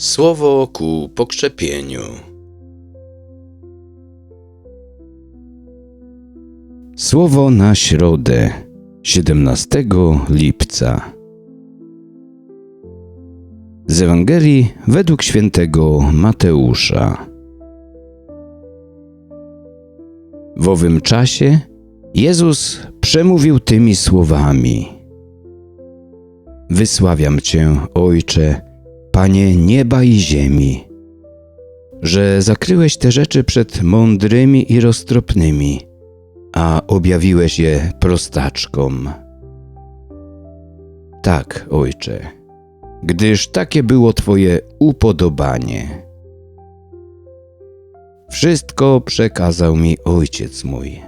Słowo ku pokrzepieniu. Słowo na środę, 17 lipca. Z Ewangelii według świętego Mateusza. W owym czasie Jezus przemówił tymi słowami: Wysławiam Cię, Ojcze, Panie nieba i ziemi, że zakryłeś te rzeczy przed mądrymi i roztropnymi, a objawiłeś je prostaczkom. Tak, Ojcze, gdyż takie było Twoje upodobanie. Wszystko przekazał mi Ojciec mój.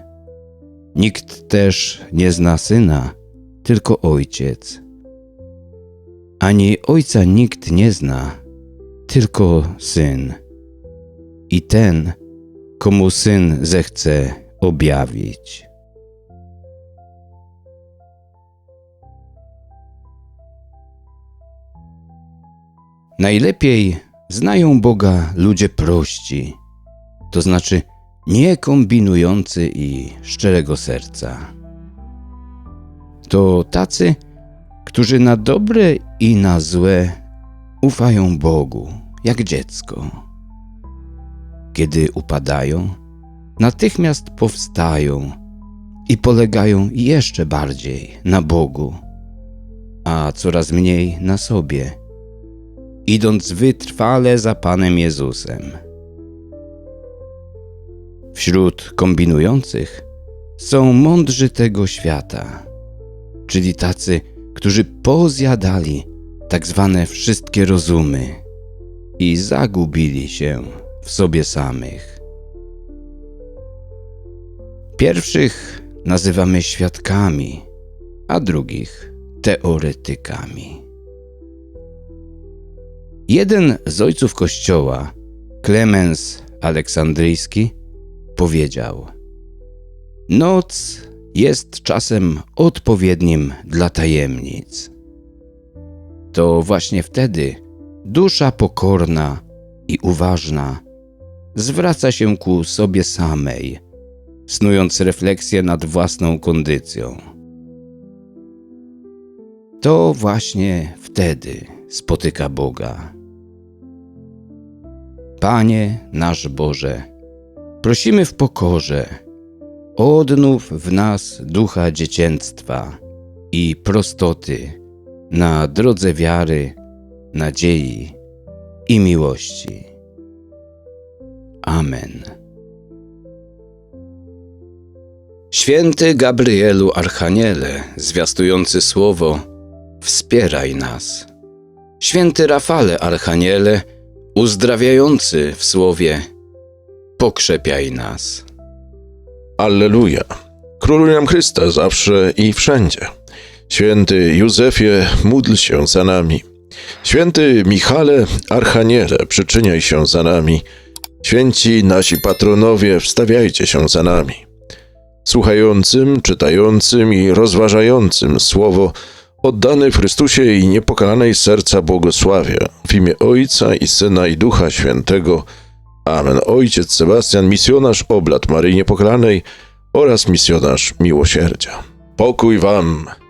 Nikt też nie zna Syna, tylko Ojciec. Ani Ojca nikt nie zna, tylko Syn. I ten, komu Syn zechce objawić. Najlepiej znają Boga ludzie prości, to znaczy nie kombinujący i szczerego serca. To tacy, którzy na dobre i na złe ufają Bogu, jak dziecko. Kiedy upadają, natychmiast powstają i polegają jeszcze bardziej na Bogu, a coraz mniej na sobie, idąc wytrwale za Panem Jezusem. Wśród kombinujących są mądrzy tego świata, czyli tacy, którzy pozjadali tak zwane wszystkie rozumy i zagubili się w sobie samych. Pierwszych nazywamy świadkami, a drugich teoretykami. Jeden z ojców Kościoła, Klemens Aleksandryjski, powiedział: Noc jest czasem odpowiednim dla tajemnic. To właśnie wtedy dusza pokorna i uważna zwraca się ku sobie samej, snując refleksję nad własną kondycją. To właśnie wtedy spotyka Boga. Panie nasz Boże, prosimy w pokorze, odnów w nas ducha dziecięctwa i prostoty na drodze wiary, nadziei i miłości. Amen. Święty Gabrielu Archaniele, zwiastujący słowo, wspieraj nas. Święty Rafale Archaniele, uzdrawiający w słowie, pokrzepiaj nas. Alleluja. Króluj nam Chrysta zawsze i wszędzie. Święty Józefie, módl się za nami. Święty Michale, Archaniele, przyczyniaj się za nami. Święci nasi patronowie, wstawiajcie się za nami. Słuchającym, czytającym i rozważającym słowo oddany w Chrystusie i niepokalanej serca błogosławie w imię Ojca i Syna i Ducha Świętego. Amen. Ojciec Sebastian, misjonarz oblat Maryi Niepokalanej oraz misjonarz miłosierdzia. Pokój wam!